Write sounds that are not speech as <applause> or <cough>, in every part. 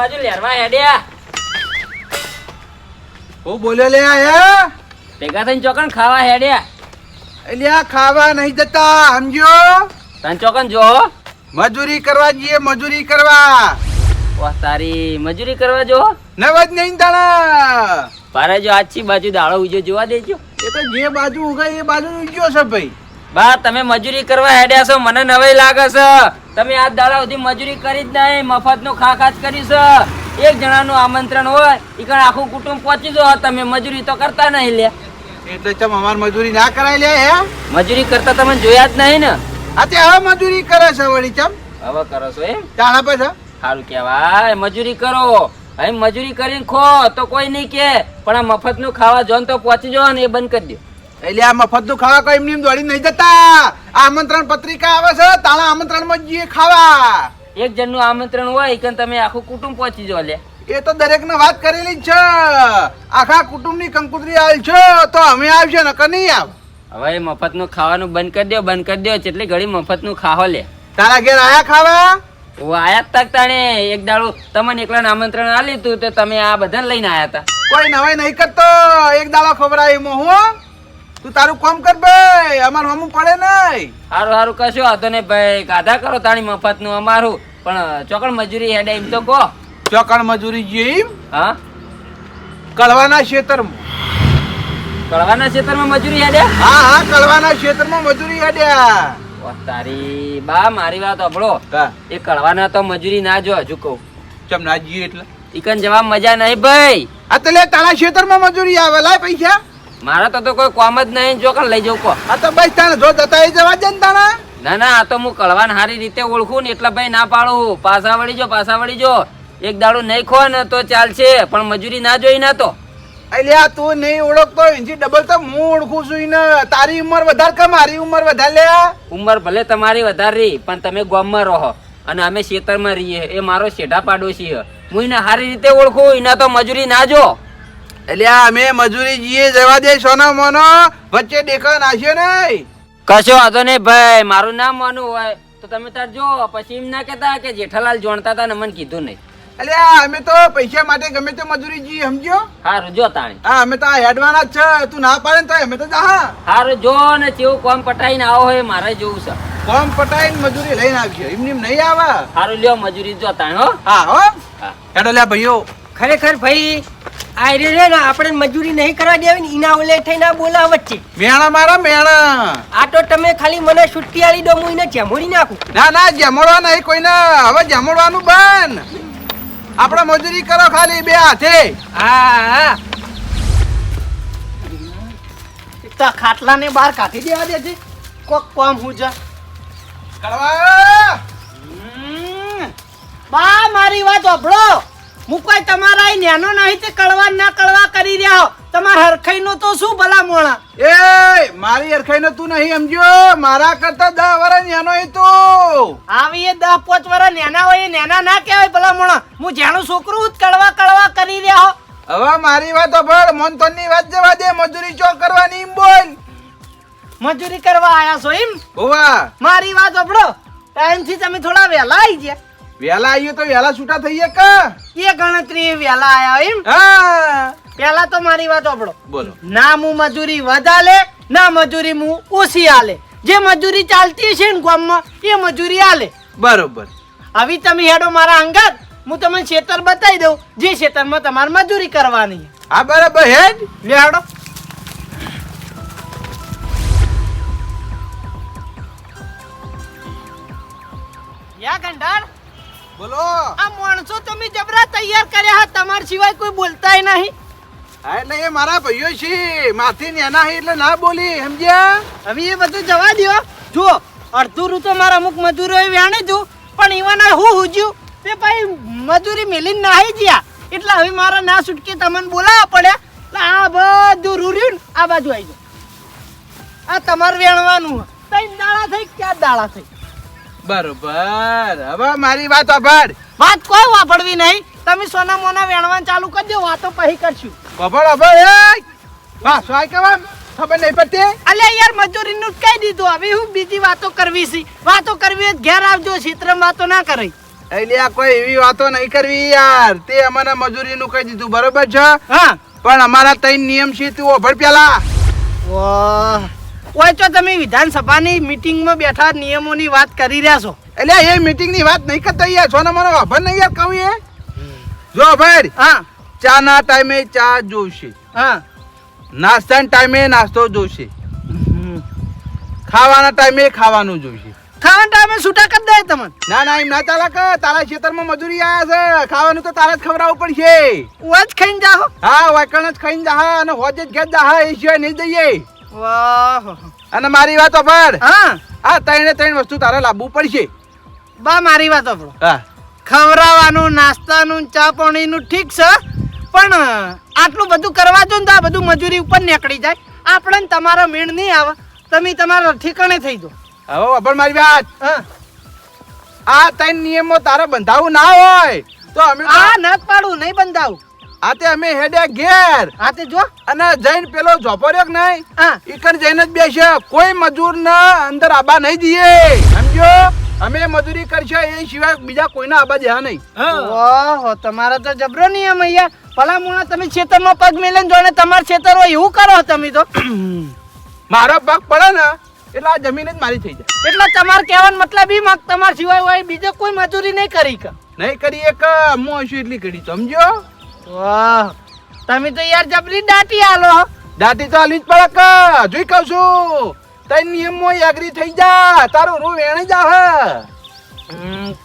બાજુ લેરવા હેડ્યા હું બોલ્યો લે આયા ભેગા થઈને ચોકન ખાવા હેડ્યા એટલે આ ખાવા નહીં જતા સમજો તન ચોકન જો મજૂરી કરવા જઈએ મજૂરી કરવા. વાહ તારી મજૂરી કરવા જો નવજ નહીં દાણા. મારે જો આછી બાજુ દાળો ઉજો જોવા દેજો. એ તો જે બાજુ ઉગાય એ બાજુ ઉગ્યો છે ભાઈ. બા તમે મજૂરી કરવા હેડ્યા છો મને નવાઈ લાગે છે. તમે આજ દાડા સુધી મજૂરી કરી જ નહીં મફતનું ખા કરી છે. એક જણાનું આમંત્રણ હોય એ કણ આખું કુટુંબ પહોંચી જો તમે મજૂરી તો કરતા નહીં લે એટલે તમે અમાર મજૂરી ના કરાય લે હે? મજૂરી કરતા તમે જોયા જ નહીં ને. આ તે હવે મજૂરી કરે છે વળી ચમ? હવે કરો છો એમ? તાણા પૈસા સારું કહેવાય મજૂરી કરો. અહીં મજૂરી કરીને ખો તો કોઈ નહીં કે પણ આ મફતનું ખાવા જોન તો પહોંચી જવાનું ને એ બંધ કરી દો એટલે આ મફતનું ખાવા કોઈ એમની દોડી નહીં જતા. આમંત્રણ પત્રિકા આવે છે તાણા આમંત્રણમાં જઈએ ખાવા. એક જણનું આમંત્રણ હોય કે તમે આખું કુટુંબ પહોંચી જો લે. એ તો દરેક ને વાત કરેલી જ છે. આખા કુટુંબની કંકુતરી આવી છે તો અમે આવશે નકર નહીં આવ. હવે એ મફતનું ખાવાનું બંધ કરી દો બંધ કરી દો જેટલી ઘડી મફતનું ખાવા લે. તારા ઘેર આયા ખાવા? હું આયા તક તાણે એક દાડો તમને એકલા આમંત્રણ આલી તું તો તમે આ બધાને લઈને આયા હતા કોઈ નવાઈ નહીં કરતો એક દાડો ખબર આવી હું. તું તારું કામ કર ભાઈ અમાર હમું પડે નહીં. સારું હારું કશું વાંધો ને ભાઈ. ગાધા કરો તાણી મફતનું અમારું. પણ ચોકડ મજૂરી હેડે એમ તો કહો. ચોકડ મજૂરી જેમ હા? કળવાના ખેતરમાં કળવાના ક્ષેત્રમાં મજૂરી હેડે? હા હા કળવાના ક્ષેત્રમાં મજૂરી હેડ્યા તારી બા મારી વાત સાંભળો. એ કળવાના તો મજૂરી ના જો હજુ કહું. ચમ ના જઈએ એટલે? ઈકન જવા મજા નહીં ભાઈ. આ તો લે તારા ખેતરમાં મજૂરી આવે. લાય પૈસા. મારા તો તો કોઈ કોમ જ નહીં. જો કણ લઈ જવું કો આ તો ભાઈ તાણે જો જતા એ જવા દે ને તાણા. ના ના આ તો હું કળવાન હારી રીતે ઓળખું ને એટલે ભાઈ ના પાડું. પાછા વળી જો પાછા વળી જો. એક દાડો નહીં ખો ને તો ચાલશે પણ મજૂરી ના જોઈ ના તો. આ તું નહીં ઓળખતો એનથી ડબલ તો હું ઓળખું છું ને તારી ઉંમર વધારે કે મારી ઉંમર વધારે લે? ઉંમર ભલે તમારી વધારે રહી પણ તમે ગામમાં રહો. અને અમે ખેતરમાં રહીએ. એ મારો શેઢા પાડોશી હું એને સારી રીતે ઓળખું એના તો મજૂરી ના જો. એટલે અમે મજૂરી જઈએ જવા દે સોનો મોનો વચ્ચે દેખા નાશ્યો નહીં. કશો વાંધો નહીં ભાઈ મારું નામ માનું હોય તો તમે તાર જો પછી એમ ના કહેતા કે જેઠાલાલ જોણતા હતા ને મને કીધું નહીં. એટલે અમે તો પૈસા માટે ગમે તે મજૂરી જઈએ સમજો સારું જો તાણી. હા અમે તો આ હેડવાના જ છે તું ના પાડે તો અમે તો જા સારું જો ને જેવું કોમ પટાઈને આવો હોય મારે જોવું છે. કોમ પટાઈને મજૂરી લઈને આવજો એમની નહીં આવે. સારું લ્યો મજૂરી જો તાણ હો. હા હો. હા. હેડો લ્યા ભાઈઓ. ખરેખર ભાઈ આ રે ને આપણે મજૂરી નહીં કરવા દેવી ને ઈના ઓલે થઈને બોલા વચ્ચે મેણા મારા મેણા. આ તો તમે ખાલી મને છુટ્ટી આલી દો હું એને જમોડી નાખું. ના ના જમોડવા નહીં કોઈને. હવે જમોડવાનું બંધ. આપણે મજૂરી કરો ખાલી બે હાથે. હા. તો ખાટલાને બહાર કાઢી દેવા દે છે કોક કોમ હું જા. કળવા બા મારી વાત ઓભળો હું કોઈ તમારા નેનો નહીં તે કળવા ના કળવા કરી રહ્યા હો. તમારા હરખાઈ નો તો શું ભલા મોણા એ મારી અરખાઈ તું નહીં સમજ્યો? મારા કરતા દસ વર્ષ નાનો એ તો. આવી એ દસ પાંચ વર્ષ નેના હોય નેના ના કહેવાય ભલા મોણા હું જાણું છોકરું કળવા કળવા કરી રહ્યા હો. હવે મારી વાત ભળ મોનતોનની વાત જવા દે મજૂરી ચો કરવાની એમ બોલ. મજૂરી કરવા આયા છો એમ? હોવા. મારી વાત સાંભળો. ટાઈમથી તમે થોડા વહેલા આવી ગયા. વેલા આવીએ તો વેલા છૂટા થઈએ કા? એ ગણતરી વહેલા આયા એમ? હા. પેલા તો મારી વાત ઓભળો બોલો. ના હું મજૂરી વધારે ના મજૂરી હું ઓછી આલે. જે મજૂરી ચાલતી છે ને ગામમાં એ મજૂરી આલે. બરોબર. હવે તમે હેડો મારા અંગત હું તમને ખેતર બતાવી દઉં. જે ખેતરમાં તમારે મજૂરી કરવાની. હા બરાબર હેડ. લે હેડો. યા ગંડાર. બોલો. આ માણસો તમે જબરા તૈયાર કર્યા હતા તમારા સિવાય કોઈ બોલતાય નહીં. હા એટલે એ મારા ભાઈઓ છે. માથી નેના હે એટલે ના બોલી સમજ્યા? હવે એ બધું જવા દો જુઓ અડધું રૂ તો મારા અમુક મજૂરોએ વ્યાણી તું પણ ઈવાના હું હુજ્યું? તે ભાઈ મજૂરી મેલીને નાહી ગયા એટલે હવે મારા ના છૂટકે તમને બોલાવવા પડ્યા એટલે આ બધું રૂર્યું ને આ બાજુ આવી જાઓ આ તમારે વેણવાનું તઈ દાળા થઈ ક્યાં દાળા દાડા થઈ? બરોબર. હવે મારી વાત સાંભળ વાત કોઈ વાપરવી નહીં. તમે સોના મોના વેણવાનું ચાલુ કરી દો વાતો પછી કરશું. ખબર ખબર એ વાહ સોય કેવા? ખબર નહીં પડતી? અલ્યા યાર મજૂરીનું કહી દીધું. હવે હું બીજી વાતો કરવી છે. વાતો કરવી હોય ઘેર આવજો ક્ષેત્રમાં વાતો ના કરે એટલે આ કોઈ એવી વાતો નહીં કરવી યાર. તે અમારા મજૂરીનું કહી દીધું. બરોબર છે? હા. પણ અમારા ત્રણ નિયમ છે તું ઓભળ પેલા. વાહ. ઓય તો તમે વિધાનસભાની મીટિંગમાં બેઠા નિયમોની વાત કરી રહ્યા છો. એટલે એ મિટિંગની વાત નહીં કરતા યાર સોના મને આભાર નહીં યાર કહું એ. જો ભાઈ હા. ચા ના ટાઈમે ચા જોઈશે હા. નાસ્તાના ટાઈમે નાસ્તો જોઈશે ખાવાના ટાઈમે ખાવાનું જોઈશે ખાવાના ટાઈમે છૂટા કરી દે તમને. ના ના એમ ના ચાલક કે તારા ખેતરમાં મજૂરી આવ્યા છે. ખાવાનું તો તારા જ ખવડાવવું પડશે. ઓજ ખાઈને જાહો. હા વાકણ જ ખાઈને જાહા અને હોજે જ ઘેર જાહા એ સિવાય નહીં જઈએ. વાહ. અને મારી વાત સાંભળ હા. આ ત્રણે ત્રણ વસ્તુ તારે લાવવું પડશે. બા મારી વાત સાંભળો હા. ખવડાવવાનું નાસ્તાનું ચા પાણીનું ઠીક છે પણ આટલું બધું કરવા જો ને તો આ બધું મજૂરી ઉપર નીકળી જાય. આપણે ને તમારો મેળ નહીં આવે. તમે તમારા ઠીકાણે થઈ દો હવે અભણ મારી વાત. હા. આ ત્રણ નિયમો તારે બંધાવું ના હોય તો અમે આ નથ પાડું નહીં બંધાવું. આ તે અમે હેડ્યા ઘેર. આતે જો. અને જઈને પેલો ઝોપો કે નહીં? હા. ઈકન જઈને જ બેસે. કોઈ મજૂર અંદર આબા નહીં દઈએ સમજો અમે મજૂરી કરશે એ સિવાય બીજા કોઈને આબા દેવા નહીં. ઓહો તમારો તો જબરો નિયમ અહીંયા. ભલા મુણા તમે ખેતરમાં પગ મેલે જોને તમાર ખેતર હોય એવું કરો તમે તો. <clears throat> મારો પગ પડે ને એટલે આ જમીન જ મારી થઈ જાય. એટલે તમારે કહેવાનો મતલબ ઈ મગ તમારા સિવાય હોય બીજે કોઈ મજૂરી નહીં કરી કે. નહીં કરી એક હું હશું એટલી કરી સમજો વાહ તમે તો યાર જબરી દાટી આલો. દાટી તો આલવી જ પડે કે જોઈ કહું છું. તઈ નિયમો એગ્રી થઈ જા તારું રૂ વેણી જા હે.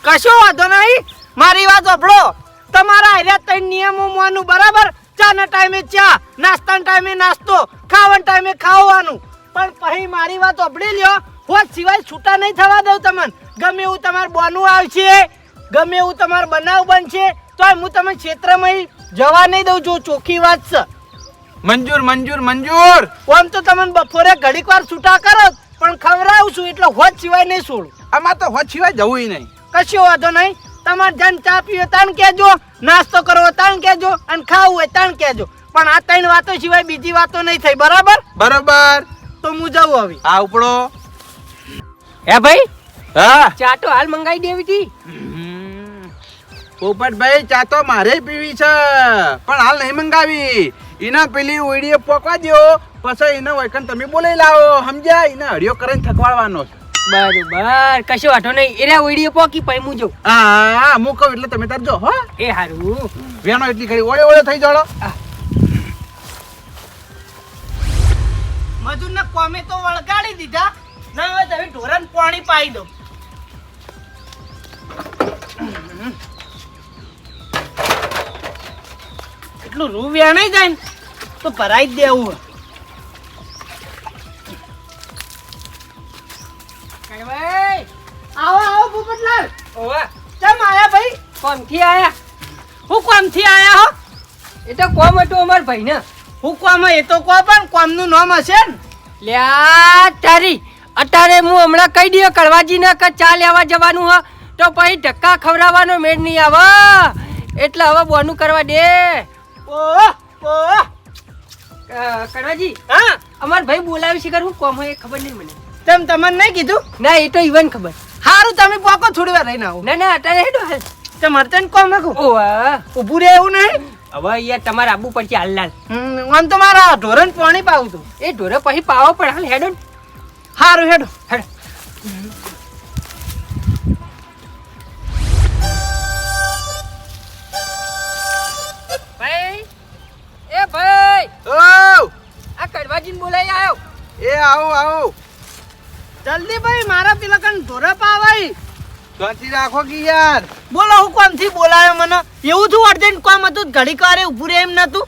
કશો વાંધો નહીં. મારી વાત સાંભળો. તમારા હેરા તઈ નિયમો મોનું બરાબર? ચાના ટાઈમે ચા નાસ્તાના ટાઈમે નાસ્તો ખાવાના ટાઈમે ખાવાનું. પણ પછી મારી વાત સાંભળી લ્યો. હોત સિવાય છૂટા નહીં થવા દઉં તમને. ગમે એવું તમારે બોનું આવશે. ગમે એવું તમારે બનાવ બનશે. તોય હું તમે ક્ષેત્રમાં જવા નહીં દઉં છું ચોખ્ખી વાત છે. મંજૂર મંજૂર મંજૂર! આમ તો તમે બપોરે ઘડીક વાર છૂટા કરો પણ ખવડાવું છું એટલે હોત સિવાય નહીં છોડું આમાં તો હોત સિવાય જવું નહીં. કશો વાંધો નહીં. તમારે જન ચા પીવો તાણ કહેજો નાસ્તો કરવો તાણ કહેજો અને ખાવું હોય તાણ કહેજો. પણ આ ત્રણ વાતો સિવાય બીજી વાતો નહીં થઈ બરાબર? બરાબર. તો હું જાઉં હવે. આ ઉપડો. હે ભાઈ? હા. ચા તો હાલ મંગાવી દેવી હતી પોપટભાઈ ચા તો મારે પીવી છે. પણ હાલ નહીં મંગાવી. એના પેલી ઓઈડીએ પોકવા દો પછી એને વૈકન તમે બોલાઈ લાવો. સમજ્યા? એને હરિયો કરીને થકવાડવાનો છે. બરોબર. કશો વાંધો નહીં. એરા ઓઈડીએ પોકી પછી હું જો હા હું કહું એટલે તમે તાર જો હો. એ હારું. વેણો એટલી કરી ઓળે ઓળે થઈ જાડો. મજૂરને કોમે તો વળગાડી દીધા. ના હવે તમે ઢોરણ પાણી પાઈ દો. એટલું રૂ વેણાઈ જાય ને તો ભરાઈ જ દેવું. આવો આવો પોપટલાલ. ઓવા. કેમ આયા ભાઈ? કોમથી આયા? હું કોમથી આયા હો? એ તો કોમ હતું અમાર ભાઈ ને હું કોમ એ તો કો પણ કોમનું નામ હશે ને. લ્યા તારી. અત્યારે હું હમણાં કહી દયો કડવાજી ને કે ચા લેવા જવાનું હ. તો પછી ધક્કા ખવડાવવાનો મેળ નહીં આવે. એટલે હવે બોનું કરવા દે. કડવાજી હા? અમાર ભાઈ બોલાવી છે હું કોમ હોય ખબર નહીં મને. તેમ તમને નહીં કીધું? ના એ તો ઈવન ખબર. હારું તમે પોકો થોડી વાર રહીને આવો. ના ના અત્યારે હેડો હાલ. તે મરતન કોમ નાખું ઓ ઊભું રહે એવું નહીં? હવે યાર તમારે આબુ પડશે હાલ લાલ હમ, આમ તો મારા ઢોરણ પાણી પાવું તું એ ઢોરે પછી પાવો પણ હાલ હેડો હારું હેડો હેડ. આવો આવો. જલ્દી ભાઈ મારા પેલા કણ ઢોરા પાવાય. શાંતિ રાખો કે યાર. બોલો હું કોમથી બોલાયો મને? એવું થયું અર્જન્ટ કોમ હતું ઘડી વારે ઊભું રહે એમ નતું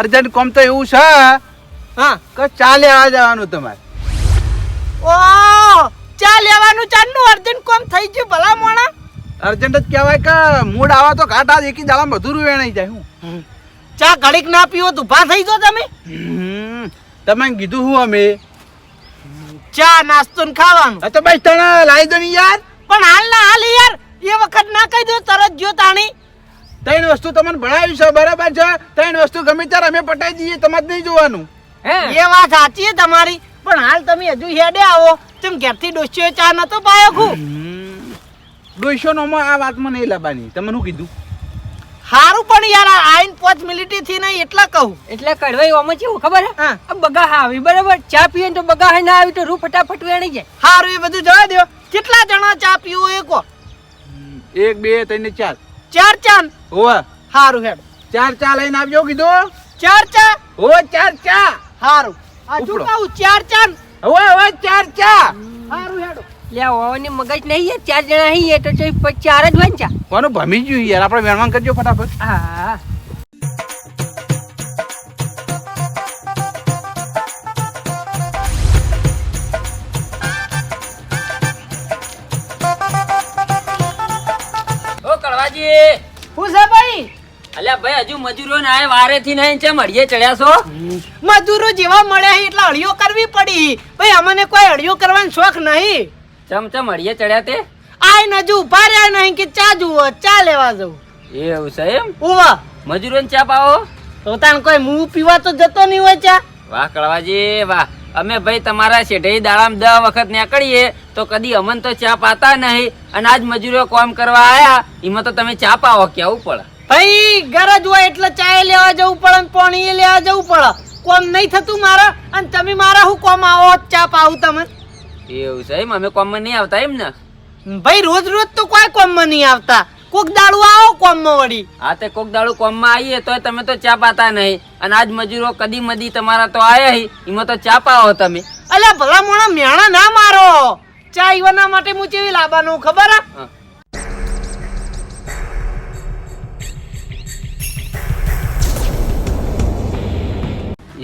અર્જન્ટ કોમ તો એવું છે હા. કે ચા લેવા જવાનું તમારે. ઓ ચા લેવાનું ચાલનું અર્જન્ટ કોમ થઈ ગયું ભલા મોણા. અર્જન્ટ જ કહેવાય કે મૂડ આવા તો ઘાટા એકી દાડા બધું વેણાઈ જાય હું. ચા ઘડીક ના પીવો તો ઊભા થઈ જો તમે. તમે કીધું હું અમે? ચા નાસ્તો ને ખાવાનું. તો ભાઈ તને લાવી દો ને યાર. પણ હાલ ના હાલ યાર. એ વખત ના કહી દો તરત જો તાણી. ત્રણ વસ્તુ તમને ભણાવી છે બરાબર છે? ત્રણ વસ્તુ ગમે ત્યારે અમે પટાઈ દઈએ તમારે નહીં જોવાનું. હે? એ વાત સાચી છે તમારી. પણ હાલ તમે હજુ હેડે આવો. તેમ ઘેરથી ડોસીઓ ચા નતો પાયો ખુ. ડોસ્યો નો આ આ વાતમાં નહીં લાવવાની તમે શું કીધું? હારું પણ યાર આ આઈન પાંચ મિનિટથી નહીં એટલા કહું. એટલે કડવાઈ ઓમાં કેવું ખબર હે? હા. આ બગા આવી બરાબર? ચા પીએ ને તો બગા હે ના આવી તો રૂ ફટાફટ વેણી જાય. હારું એ બધું જવા દો કેટલા જણા ચા પીવો એ કો એક બે ત્રણ ચાર. ચાર ચાન હોવે. હારું હેડ. ચાર ચા લઈને આવજો કીધું ચાર ચા? હો ચાર ચા. હારું. આ શું. કહું ચાર ચાન હવે હવે ચાર ચા. હારું હેડો. લે મગજ નહીં ચાર જણા અહીં એ તો ચાર જ હોય ને કોનું? ભમી ગયું યાર આપણે મહેમાન કરજો ફટાફટ. હા. ઓ કળવાજી. હું છે ભાઈ? અલ્યા ભાઈ હજુ મજૂરો ના આય વારેથી નહીં ચમ અડીએ ચડ્યા છો? મજૂરો જેવા મળ્યા એટલે અળીઓ કરવી પડી. ભાઈ અમને કોઈ અળીઓ કરવાનો શોખ નહીં. ચમ ચમ અડીએ ચડ્યા તે? આય હજુ જુ પાર્યા નહીં કે ચા જુઓ ચા લેવા જવું એવું છે એમ? ઉવા. મજૂરોને ચા પાવો? તો તાન કોઈ મું પીવા તો જતો નહીં હોય ચા? વાહ કળવાજી વાહ. અમે ભાઈ તમારા શેઠે દાડામાં દસ વખત નીકળીએ તો કદી અમન તો ચા પાતા નહીં. અને આજ મજૂરો કામ કરવા આયા એમાં તો તમે ચા પાવો કેવું પડે? ભાઈ ગરજ હોય એટલે ચા લેવા જવું પડે ને પાણી લેવા જવું પડે. કોમ નહીં થતું મારા અને તમે મારા હું કોમ આવો ચા પાવું તમે એવું છે એમ? અમે કોમમાં નહીં આવતા એમ ને? ભાઈ રોજ રોજ તો કોઈ કોમમાં નહીં આવતા. કોક દાડું આવો કોમમાં વળી. હા તે કોક દાડું કોમમાં આવીએ તો તમે તો ચા પાતા નહીં. અને આજ મજૂરો કદી મદી તમારા તો આયા હી. એમાં તો ચા પાવો તમે. અલ્યા ભલા મોણા મેણા ના મારો. ચા ઈવાના માટે હું ચેવી લાવવાનું ખબર હા.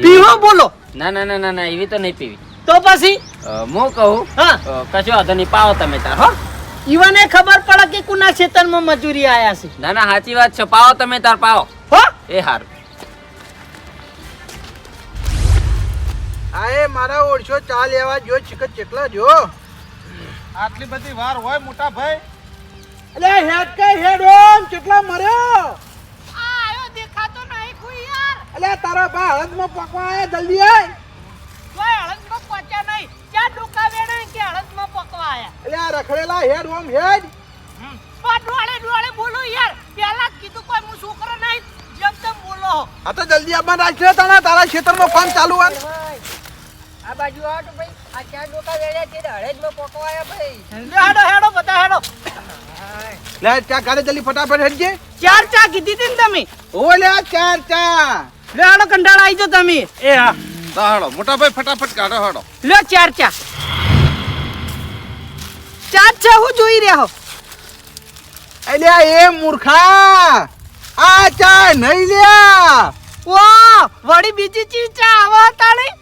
પીવો બોલો. ના ના ના ના એવી તો નહીં પીવી. તો પછી? હું કહું? હા. કશો વાંધો નહીં પાવો તમે તાર હો. ઈવાને ખબર પડે કે કુના ખેતરમાં મજૂરી આયા છે? ના ના સાચી વાત છે. પાવો તમે તાર પાવો હો. એ હારું. આ એ મારા ઓળશો ચા લેવા જો ચિકન ચેકલા જો આટલી બધી વાર હોય મોટા ભાઈ. અલે હેડ કે હેડ ઓમ ચેકલા મર્યો? આયો દેખાતો નહીં કોઈ યાર. અલે તારા બા હળદમાં પકવા આયા જલ્દી આય. કોઈ હળદમાં પહોંચ્યા નહીં. ક્યાં ડોકા વેણા કે હળદમાં પકવા આયા અલે આ રખડેલા હેડ ઓમ હેડ. પણ ડોળે ડોળે બોલો યાર. પેલા કીધું કોઈ હું છોકરો નહીં. જેમ તેમ બોલો. આ તો જલ્દી આબા રાખશે તારા તારા ખેતરમાં કામ ચાલુ હોય આ બાજુ આવો તો ભાઈ. આ ચાર ડોકા વેડ્યા તે હળેજમાં પોકવાયા ભાઈ. હેડો હેડો બધા હેડો. લે ચા કાઢે જલ્દી ફટાફટ હેડજે. ચાર ચા કીધી હતી ને તમે. ઓ લે ચાર ચા. લે હેડો કંટાળા આવી જો તમે. એ હા. હાડો મોટા ભાઈ ફટાફટ કાઢો હાડો. લે ચાર ચા. ચાર ચા હું જોઈ રહ્યો. અલ્યા એ મૂર્ખા આ ચા નહીં લ્યા. વાહ વળી બીજી ચીજ ચા આવા નહીં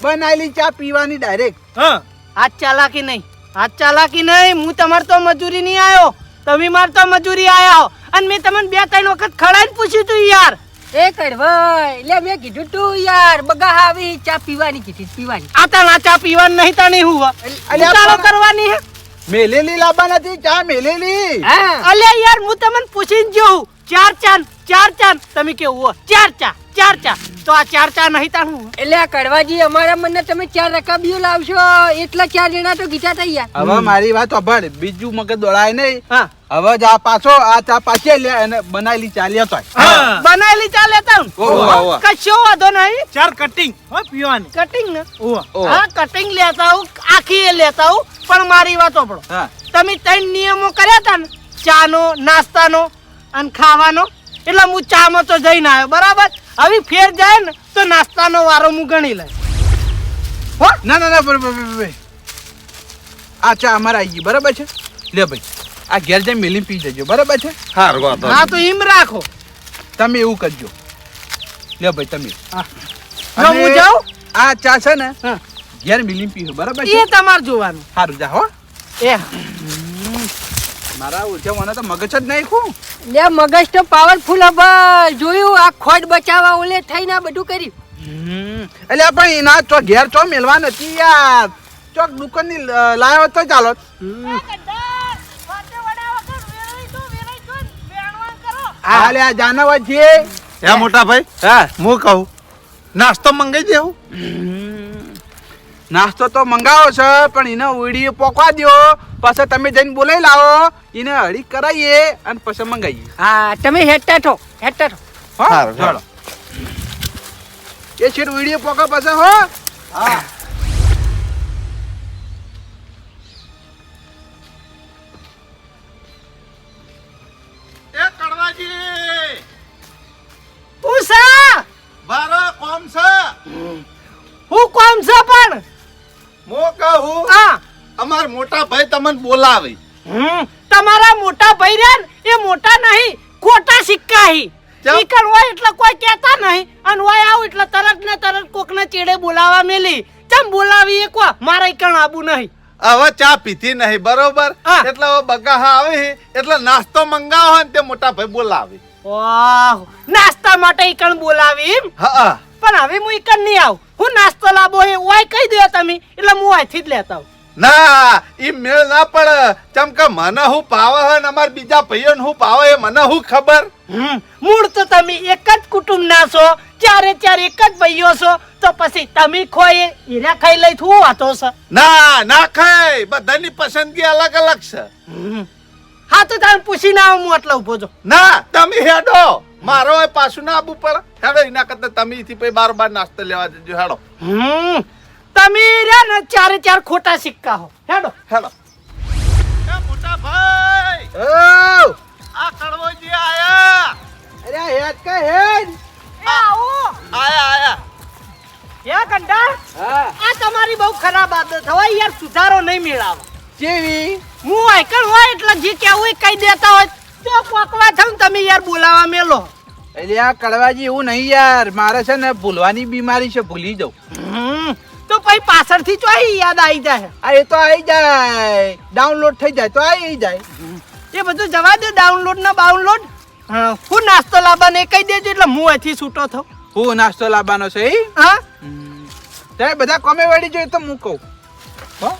બનાયેલી ચા પીવાની ડાયરેક્ટ ચાલા ચાલાકી નહીં હાથ ચાલાકી નહીં હું તમાર તો મજૂરી નહીં આવ્યો તમે માર તો મજૂરી આયા અને મેં તમને બે ત્રણ વખત ખડાઈને પૂછ્યું તું યાર. એ કડવાઈ લે મેં કીધું તું યાર બગા આવી ચા પીવાની કીધી પીવાની. આ તા ના ચા પીવાની નહીં તા નહીં હુવા. ઉતાળો કરવાની હે? મેલેલી લાબા નથી ચા મેલેલી. અલે યાર હું તમને પૂછીને જોઉં. ચાર ચાન ચાર ચાન તમે કેવું હો ચાર ચા ચાર ચા. તો આ ચાર ચા નહીં તા હું. એટલે કડવાજી અમારા મને તમે ચાર રકાબીઓ લાવશો. એટલા ચાર જણા તો ગીતા થઈ ગયા હવે મારી વાત સાંભળ. બીજું મગજ દોડાય નહીં. હા. હવે જ આ પાછો આ ચા પાછી લે અને બનાયેલી ચા લેતો. બનાવેલી ચા લેતા. કશો વાંધો નહીં. ચાર કટિંગ હો પીવાની. કટિંગ ને. હા કટિંગ લેતા હું આખી એ લેતા હું પણ મારી વાત સાંભળો હા. તમે ત્રણ નિયમો કર્યા હતા ને ચાનો નાસ્તાનો અને ખાવાનો એટલે હું ચામાં તો જઈને આવ્યો બરાબર? હવે ફેર જાય ને તો નાસ્તાનો વારો હું ગણી લઈ હો? ના ના ના. આ ચા અમારે આવી ગઈ બરાબર છે? લે ભાઈ. આ ઘેર જઈ મિલી પી જજો. બરાબર છે? હા તો એમ રાખો. તમે એવું કરજો. લે ભાઈ તમે. જો હું જાઉં? આ ચા છે ને હા. ઘેર મિલી પીવો બરાબર છે? એ તમારે જોવાનું. સારું જા હો. એ. મારા મને તો મગજ જ નાખ્યું. લે મગજ તો પાવરફુલ હવે જોયું આ ખોટ બચાવવા ઓલે થઈને આ બધું કર્યું. એટલે પણ એના તો ઘેર તો મેલવા નથી યાર. ચોક દુકાનની લાયો તો ચાલો. હાલે આ જાનવા છે. હે મોટા ભાઈ હા. હું કહું નાસ્તો મંગાઈ દેવું નાસ્તો તો મંગાવો છે પણ એને ઉડી પોકવા દ્યો. પછી તમે જઈને બોલાવી લાવો. એને હળી કરાવીએ અને પછી મંગાવીએ હા તમે હેઠા થો હેઠા છો હા? ચાલો. એ શેર ઉડી પોકા પછી હો. એ મોટા ભાઈ તમને બોલાવે. હમ, તમારા મોટા ભાઈ રે એ મોટા નહીં ખોટા સિક્કા હી ચમ? હોય એટલે કોઈ કહેતા નહીં અને હોય આવું એટલે તરત ને તરત કોકને ચેડે બોલાવા મેલી. ચમ બોલાવી એક કો મારે કણ આબુ નહીં. હવે ચા પીધી નહીં બરોબર. એટલે હવે બગાહા આવે એટલે નાસ્તો મંગાવો હોય ને તે મોટા ભાઈ બોલાવે. વાહ નાસ્તા માટે ઈકણ બોલાવી એમ? હા. પણ હવે હું ઈકણ નહીં આવું. હું નાસ્તો લાવો એ ઓય કહી દો તમે એટલે હું અહીંથી જ લેતા આવું. ના એ મેળ ના પડે. ચમ કે મને હું પાવે હે ને અમાર બીજા ભાઈઓ હું પાવે એ મને હું ખબર? હમ, મૂળ તો તમે એક જ કુટુંબ ના છો. ચારે ચાર એક જ ભાઈઓ છો. તો પછી તમે ખોય એના ખાઈ લઈ શું વાતો છે? ના ના ખાય. બધાની પસંદગી અલગ અલગ છે. હા તો તમે પૂછી ના હું એટલે ઊભો છો. ના તમે હેડો. મારો એ પાછું ના આવવું પડે. હેડો એના કરતા તમે થી પછી બાર બાર નાસ્તો લેવા જજો. હેડો. હમ. તમે રહ્યા ને ચારે ચાર ખોટા સિક્કા હો. હેડો. હેડો. એ મોટા ભાઈ! ઓ! આ કડવોજી આયા. અરે હેડ કે હેડ. આવો. આયા આયા. યા કંડા? હા. આ તમારી બહુ ખરાબ આદત હવે યાર સુધારો નહીં મેળાવો. જેવી? હું આઈકણ હોય એટલે જે કહેવું એ કહી દેતા હોય. તો પોકવા થમ તમે યાર બોલાવા મેલો. એટલે આ કડવાજી એવું નહીં યાર. મારે છે ને ભૂલવાની બીમારી છે ભૂલી જાઉં. તો પછી પાછળથી તો યાદ આવી જાય. આ એ તો આવી જાય. ડાઉનલોડ થઈ જાય તો આવી જાય. એ બધું જવા દે ડાઉનલોડ ના બાઉનલોડ હું નાસ્તો લાવવાનો એ કહી દેજો એટલે હું અહીંથી છૂટો થઉં. હું નાસ્તો લાવવાનો છે એ હા? તમે બધા કોમે વળી જોઈએ તો હું કહું. હો?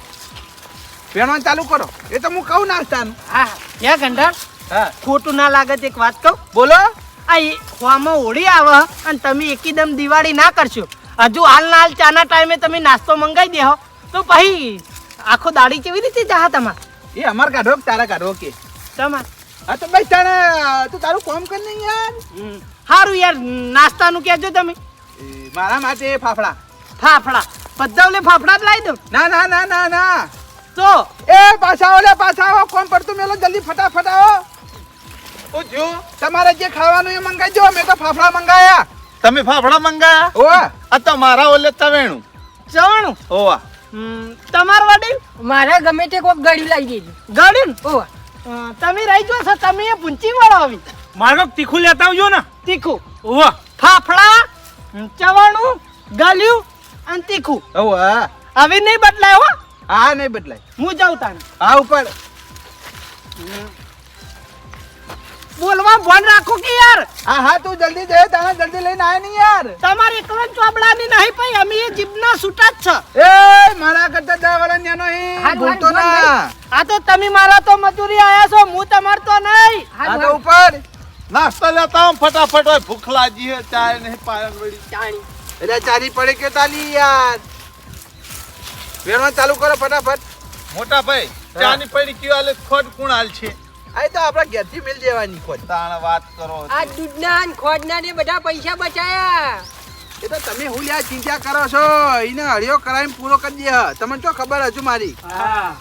પેણવાનું ચાલુ કરો. એ તો હું કહું નાસ્તાનું. હા યા ગંઢાર હા. ખોટું ના લાગે એક વાત કહું. બોલો. આ એ હોવામાં હોળી આવે અને તમે એકદમ દિવાળી ના કરશો. હજુ હાલના હાલ ચાના ટાઈમે તમે નાસ્તો મંગાવી દેહો તો પછી આખો દાડી કેવી રીતે જાહ તમાર? એ અમાર કાઢો કે તારા કાઢો કે? તમાર? હા તો ભાઈ તને તું તારું કામ કર ને યાર. સારું યાર નાસ્તાનું કહેજો તમે. મારા માટે ફાફડા. ફાફડા. બધાને ફાફડા જ લાવી દો ના ના ના ના ના. તો? એ પાછા ઓલે પાછા આવો. કોમ પડતું? મેલો જલ્દી ફટાફટ આવો. ઓ જો તમારે જે ખાવાનું એ મંગાવજો મેં તો ફાફડા મંગાયા. તમે ફાફડા મંગાયા? ઓ આ તમારા ઓલે તવેણું જવાનું ઓવા. હમ, તમાર વડીલ? મારા ગમે તે કોક ગળી લાગી ગઈ. ગળ્યું ને? ઓવા તમે રહી જો છો તમે એ પૂંચી વાળો આવી. મારો તીખું લેતા આવજો ને. તીખું. ઓવા. ફાફડા ચવાણું ગળ્યું અને તીખું. ઓવા. આવી હવે નહીં બદલાય હો. હા નહીં બદલાય. હું જાઉં તાને. હા ઉપર. બોલવા ફોન રાખો કે યાર. હા હા તું જલ્દી જઈ તને જલ્દી લઈને આય નહીં યાર. તમારે એકલો ચોબડાની નહીં ભાઈ અમે એ જીભના છૂટા જ છે. એ મારા કરતા દસ વાળા નેનો હી ભૂલતો ના. આ તો તમે મારા તો મજૂરી આયા છો હું તમાર તો નહીં. આ તો ઉપર. નાસ્તો લેતા હું ફટાફટ હોય ભૂખ લાગી હે ચાય નહીં પાયન વળી. ચાણી. એટલે ચારી પડે કે તાલી યાર. વેણવાનું ચાલુ કરો ફટાફટ. મોટા ભાઈ ચાની પડી કયો આલે ખોટ કુણ હાલ છે. આ તો આપણા ઘેરથી મિલ દેવાની ખોટ. તાણ વાત કરો આ દૂધના ને ખોડના ને બધા પૈસા બચાયા. એ તો તમે હું લ્યા ચિંતા કરો છો? એને હળિયો કરાવીને પૂરો કરી દે. તમને તો ખબર હજુ મારી. હા.